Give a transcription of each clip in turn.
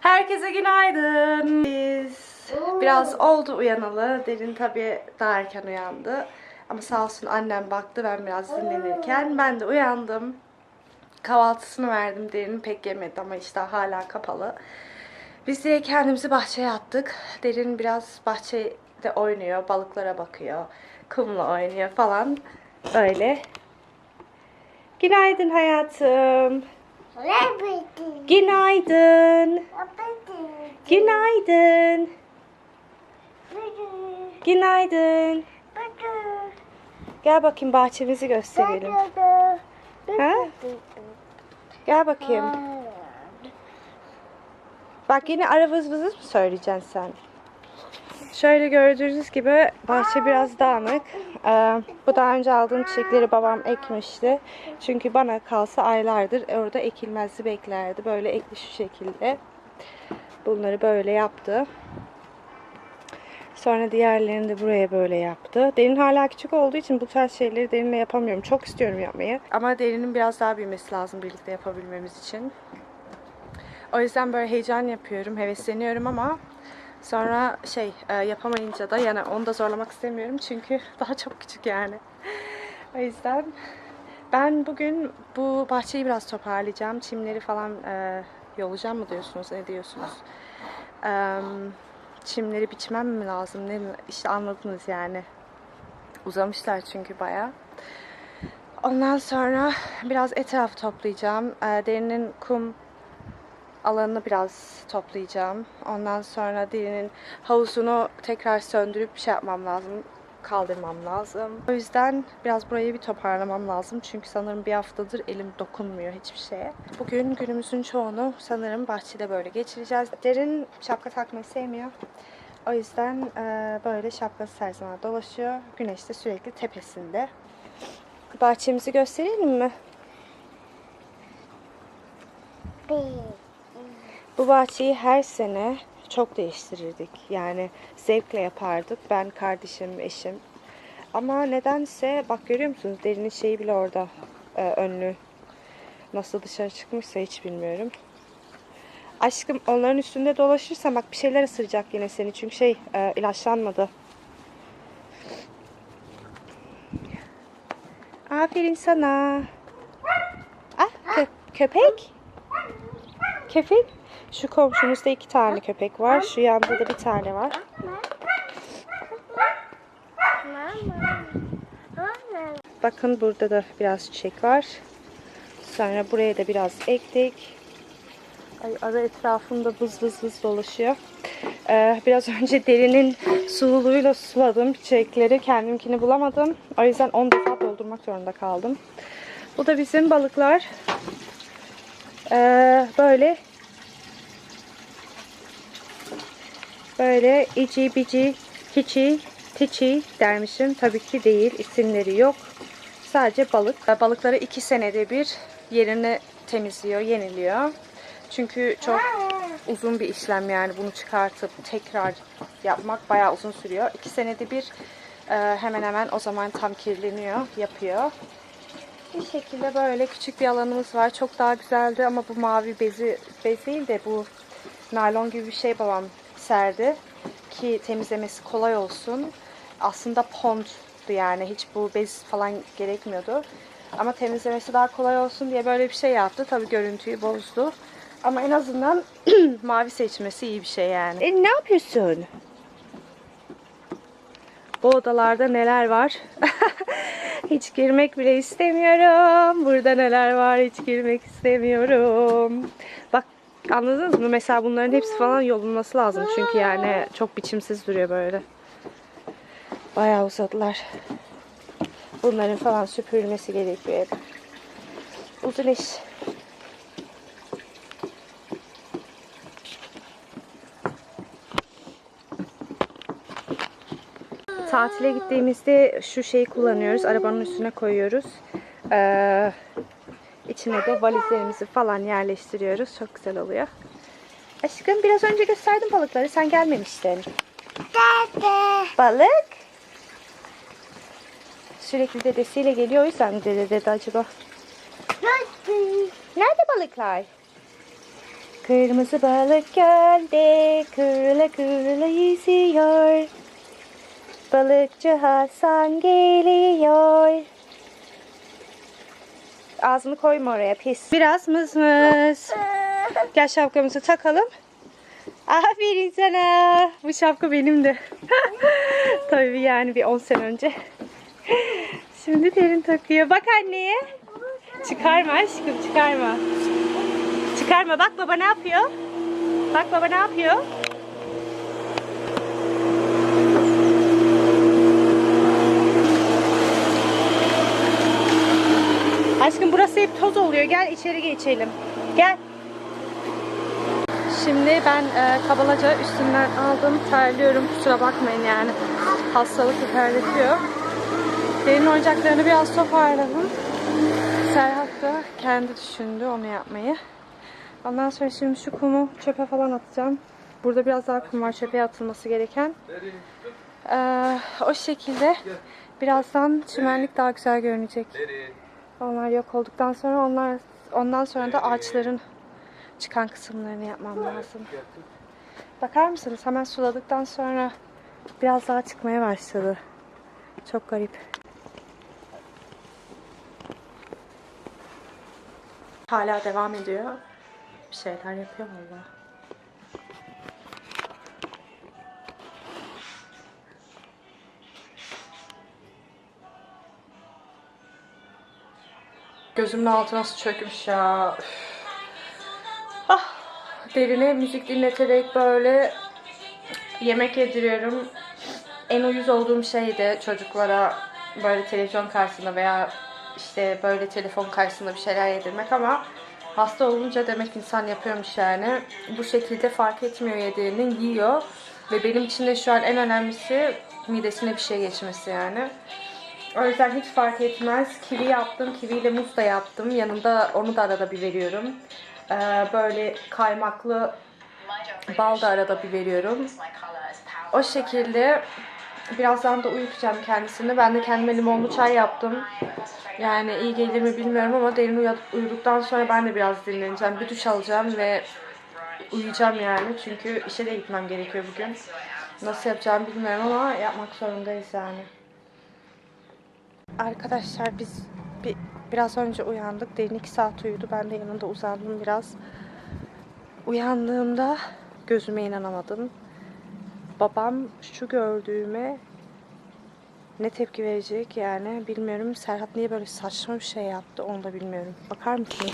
Herkese günaydın. Biz biraz oldu uyanalı. Derin tabii daha erken uyandı. Ama sağ olsun annem baktı ben biraz dinlenirken. Ben de uyandım. Kahvaltısını verdim. Derin pek yemedi ama işte hala kapalı. Biz de kendimizi bahçeye attık. Derin biraz bahçede oynuyor. Balıklara bakıyor. Kumla oynuyor falan. Öyle. Günaydın hayatım. Günaydın. Günaydın. Günaydın. Gel bakayım bahçemizi gösterelim. Ha? Gel bakayım. Bak yine ara vız vızız mı söyleyeceksin sen? Şöyle gördüğünüz gibi bahçe biraz dağınık. Ee, bu daha önce aldığım çiçekleri babam ekmişti. Çünkü bana kalsa aylardır orada ekilmezdi beklerdi. Böyle ekli şu şekilde. Bunları böyle yaptı. Sonra diğerlerini de buraya böyle yaptı. Derin hala küçük olduğu için bu tarz şeyleri derinle yapamıyorum. Çok istiyorum yapmayı. Ama derinin biraz daha büyümesi lazım birlikte yapabilmemiz için. O yüzden böyle heyecan yapıyorum, hevesleniyorum ama sonra şey e, yapamayınca da yani onu da zorlamak istemiyorum çünkü daha çok küçük yani. O yüzden ben bugün bu bahçeyi biraz toparlayacağım. Çimleri falan e, yolacağım mı diyorsunuz, ne diyorsunuz? Eee çimleri biçmem mi lazım? Ne işte anladınız yani. Uzamışlar çünkü bayağı. Ondan sonra biraz etrafı toplayacağım. Ee, derinin kum alanını biraz toplayacağım. Ondan sonra derinin havuzunu tekrar söndürüp şey yapmam lazım. Kaldırmam lazım. O yüzden biraz burayı bir toparlamam lazım. Çünkü sanırım bir haftadır elim dokunmuyor hiçbir şeye. Bugün günümüzün çoğunu sanırım bahçede böyle geçireceğiz. Derin şapka takmayı sevmiyor. O yüzden e, böyle şapkası her zaman dolaşıyor. Güneş de sürekli tepesinde. Bahçemizi gösterelim mi? Bu bahçeyi her sene çok değiştirirdik. Yani zevkle yapardık. Ben, kardeşim, eşim. Ama nedense bak görüyor musunuz? Derinin şeyi bile orada. e, önlü. Nasıl dışarı çıkmışsa hiç bilmiyorum. Aşkım onların üstünde dolaşırsan bak bir şeyler ısıracak yine seni. Çünkü şey e, ilaçlanmadı. Aferin sana. Ah kö- köpek. Köpek. Şu komşumuzda iki tane köpek var. Şu yanda da bir tane var. Bakın burada da biraz çiçek var. Sonra buraya da biraz ektik. Ay ara etrafında vız vız vız dolaşıyor. Ee, biraz önce derinin sululuğuyla suladım çiçekleri. Kendimkini bulamadım. O yüzden 10 defa doldurmak zorunda kaldım. Bu da bizim balıklar. Ee, böyle böyle ici bici hiçi tiçi dermişim. Tabii ki değil. isimleri yok. Sadece balık. Balıkları iki senede bir yerini temizliyor, yeniliyor. Çünkü çok uzun bir işlem yani bunu çıkartıp tekrar yapmak bayağı uzun sürüyor. İki senede bir e, hemen hemen o zaman tam kirleniyor, yapıyor. Bir şekilde böyle küçük bir alanımız var. Çok daha güzeldi ama bu mavi bezi, bez değil de bu naylon gibi bir şey babam serdi. Ki temizlemesi kolay olsun. Aslında ponddu yani hiç bu bez falan gerekmiyordu. Ama temizlemesi daha kolay olsun diye böyle bir şey yaptı. Tabii görüntüyü bozdu. Ama en azından mavi seçmesi iyi bir şey yani. E, ne yapıyorsun? Bu odalarda neler var? hiç girmek bile istemiyorum. Burada neler var hiç girmek istemiyorum. Bak anladınız mı? Mesela bunların hepsi falan yolunması lazım. Çünkü yani çok biçimsiz duruyor böyle. Bayağı uzadılar. Bunların falan süpürülmesi gerekiyor hep. Uzun iş. Tatile gittiğimizde şu şeyi kullanıyoruz. Arabanın üstüne koyuyoruz. Ee, içine de valizlerimizi falan yerleştiriyoruz. Çok güzel oluyor. Aşkım biraz önce gösterdim balıkları. Sen gelmemiştin. Balık. Sürekli dedesiyle geliyor. O yüzden dede dedi acaba? Nerede balıklar? Kırmızı balık gölde kırıla kırıla yüzüyor. Balıkçı Hasan geliyor. Ağzını koyma oraya pis. Biraz mız mız. Gel şapkamızı takalım. Aferin sana. Bu şapka benimdi. Tabii yani bir 10 sene önce. Şimdi derin takıyor. Bak anneye. Çıkarma aşkım çıkarma. Çıkarma bak baba ne yapıyor? Bak baba ne yapıyor? Burası hep toz oluyor. Gel içeri geçelim. Gel. Şimdi ben e, kabalaca üstünden aldım. Terliyorum. Kusura bakmayın yani. Hastalık terletiyor. Derin oyuncaklarını biraz toparladım. Serhat da kendi düşündü onu yapmayı. Ondan sonra şimdi şu kumu çöpe falan atacağım. Burada biraz daha kum var çöpe atılması gereken. Ee, o şekilde birazdan çimenlik daha güzel görünecek. Onlar yok olduktan sonra onlar ondan sonra da ağaçların çıkan kısımlarını yapmam lazım. Bakar mısınız? Hemen suladıktan sonra biraz daha çıkmaya başladı. Çok garip. Hala devam ediyor. Bir şeyler yapıyor valla. Gözümün altı nasıl çökmüş ya. Ah, derine müzik dinleterek böyle yemek yediriyorum. En uyuz olduğum şey de çocuklara böyle televizyon karşısında veya işte böyle telefon karşısında bir şeyler yedirmek ama hasta olunca demek insan yapıyormuş yani. Bu şekilde fark etmiyor yediğinin yiyor. Ve benim için de şu an en önemlisi midesine bir şey geçmesi yani. O yüzden hiç fark etmez. Kivi yaptım. Kiviyle muz da yaptım. Yanında onu da arada bir veriyorum. Ee, böyle kaymaklı bal da arada bir veriyorum. O şekilde birazdan da uyutacağım kendisini. Ben de kendime limonlu çay yaptım. Yani iyi gelir mi bilmiyorum ama derin uyuduktan sonra ben de biraz dinleneceğim. Bir duş alacağım ve uyuyacağım yani. Çünkü işe de gitmem gerekiyor bugün. Nasıl yapacağımı bilmiyorum ama yapmak zorundayız yani. Arkadaşlar biz bir, biraz önce uyandık. Derin iki saat uyudu. Ben de yanında uzandım biraz. Uyandığımda gözüme inanamadım. Babam şu gördüğüme ne tepki verecek yani bilmiyorum. Serhat niye böyle saçma bir şey yaptı onu da bilmiyorum. Bakar mısınız?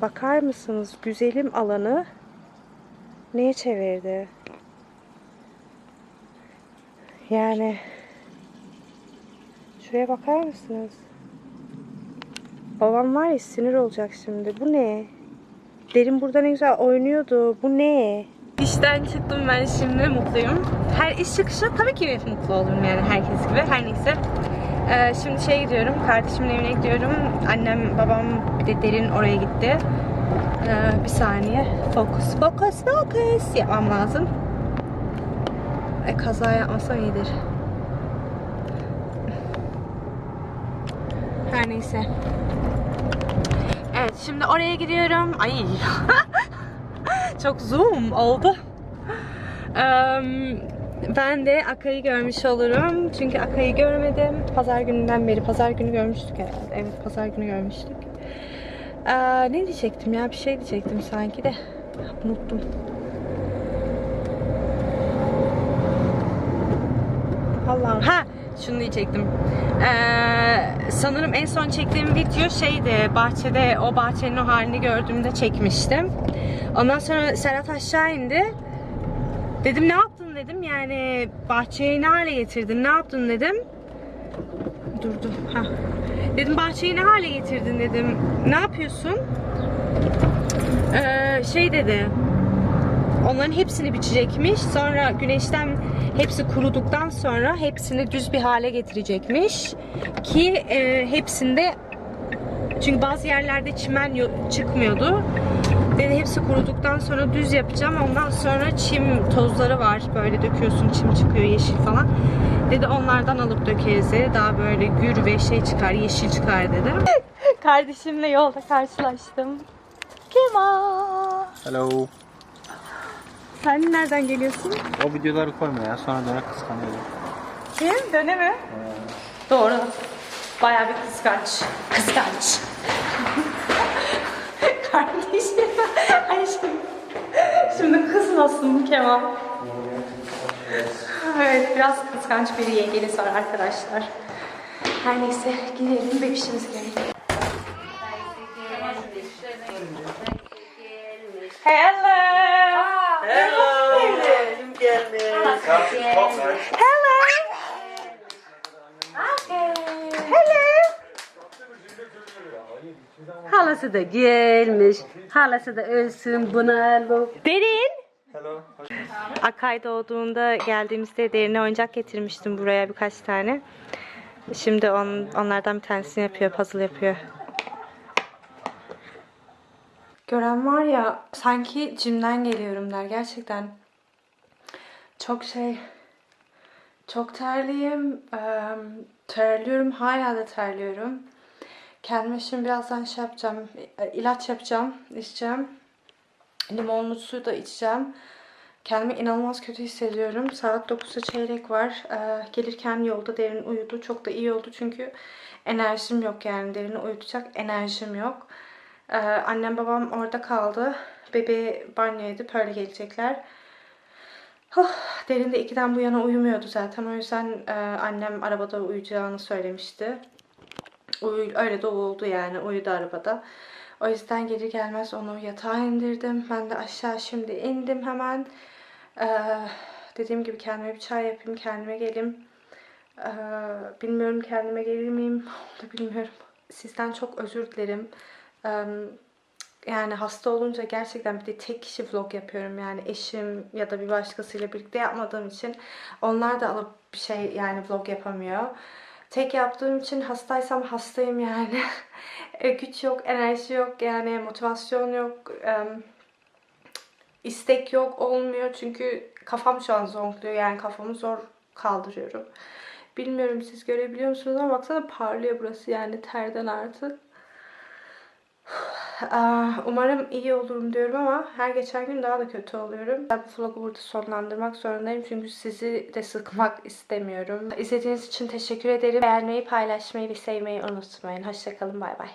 Bakar mısınız? Güzelim alanı neye çevirdi? Yani şuraya bakar mısınız? Babam var ya sinir olacak şimdi. Bu ne? Derin burada ne güzel oynuyordu. Bu ne? İşten çıktım ben şimdi mutluyum. Her iş çıkışı tabii ki mutlu olurum yani herkes gibi. Her neyse. Ee, şimdi şeye gidiyorum. Kardeşimin evine gidiyorum. Annem, babam bir de Derin oraya gitti. Ee, bir saniye. Fokus, fokus, fokus yapmam lazım. E, kaza yapmasam iyidir. Her neyse. Evet şimdi oraya gidiyorum. Ay. Çok zoom oldu. Em, ben de Akay'ı görmüş olurum. Çünkü Akay'ı görmedim. Pazar gününden beri. Pazar günü görmüştük herhalde. Evet pazar günü görmüştük. Aa, ne diyecektim ya? Bir şey diyecektim sanki de. Unuttum. Allah'ım. Ha şunu diyecektim. Ee, sanırım en son çektiğim video şeydi. Bahçede o bahçenin o halini gördüğümde çekmiştim. Ondan sonra Serhat aşağı indi. Dedim ne yaptın dedim. Yani bahçeyi ne hale getirdin? Ne yaptın dedim. Durdu. Ha. Dedim bahçeyi ne hale getirdin dedim. Ne yapıyorsun? Ee, şey dedi. Onların hepsini biçecekmiş. Sonra güneşten hepsi kuruduktan sonra hepsini düz bir hale getirecekmiş. Ki e, hepsinde çünkü bazı yerlerde çimen yo- çıkmıyordu. Dedi hepsi kuruduktan sonra düz yapacağım. Ondan sonra çim tozları var. Böyle döküyorsun çim çıkıyor yeşil falan. Dedi onlardan alıp dökeriz dedi. Daha böyle gür ve şey çıkar, yeşil çıkar dedi. Kardeşimle yolda karşılaştım. Kemal. Hello. Sen nereden geliyorsun? O videoları koyma ya sonra döne kıskanıyorum. Kim? Döne mi? Doğru. Bayağı bir kıskanç. Kıskanç. Kardeşim. Ay şimdi, şimdi kızmasın Kemal. Evet biraz kıskanç bir yengeniz var arkadaşlar. Her neyse gidelim bebişimiz gerekiyor. Hello. Hello. Hello. Hello. Halası da gelmiş. Halası da ölsün buna. Derin. Hello. Akay doğduğunda geldiğimizde derine oyuncak getirmiştim buraya birkaç tane. Şimdi on, onlardan bir tanesini yapıyor, puzzle yapıyor. Gören var ya sanki cimden geliyorum der gerçekten. Çok şey çok terliyim. terliyorum. Hala da terliyorum. Kendime şimdi birazdan şey yapacağım. ilaç yapacağım. içeceğim. Limonlu su da içeceğim. Kendimi inanılmaz kötü hissediyorum. Saat 9'a çeyrek var. Gelirken yolda derin uyudu. Çok da iyi oldu çünkü enerjim yok yani. Derini uyutacak enerjim yok. Annem babam orada kaldı. Bebeği banyo edip öyle gelecekler. Oh, derin de 2'den bu yana uyumuyordu zaten. O yüzden e, annem arabada uyuyacağını söylemişti. Uyu, öyle de oldu yani. Uyudu arabada. O yüzden gelir gelmez onu yatağa indirdim. Ben de aşağı şimdi indim hemen. Ee, dediğim gibi kendime bir çay yapayım, kendime geleyim. Ee, bilmiyorum kendime gelir miyim? Onu da bilmiyorum. Sizden çok özür dilerim. Ee, yani hasta olunca gerçekten bir de tek kişi vlog yapıyorum. Yani eşim ya da bir başkasıyla birlikte yapmadığım için onlar da alıp bir şey yani vlog yapamıyor. Tek yaptığım için hastaysam hastayım yani. E, Güç yok, enerji yok yani motivasyon yok. istek yok olmuyor çünkü kafam şu an zonkluyor yani kafamı zor kaldırıyorum. Bilmiyorum siz görebiliyor musunuz ama baksana parlıyor burası yani terden artık. Ah, Umarım iyi olurum diyorum ama her geçen gün daha da kötü oluyorum. Bu vlogu burada sonlandırmak zorundayım çünkü sizi de sıkmak istemiyorum. İzlediğiniz için teşekkür ederim. Beğenmeyi, paylaşmayı ve sevmeyi unutmayın. Hoşçakalın, bay bay.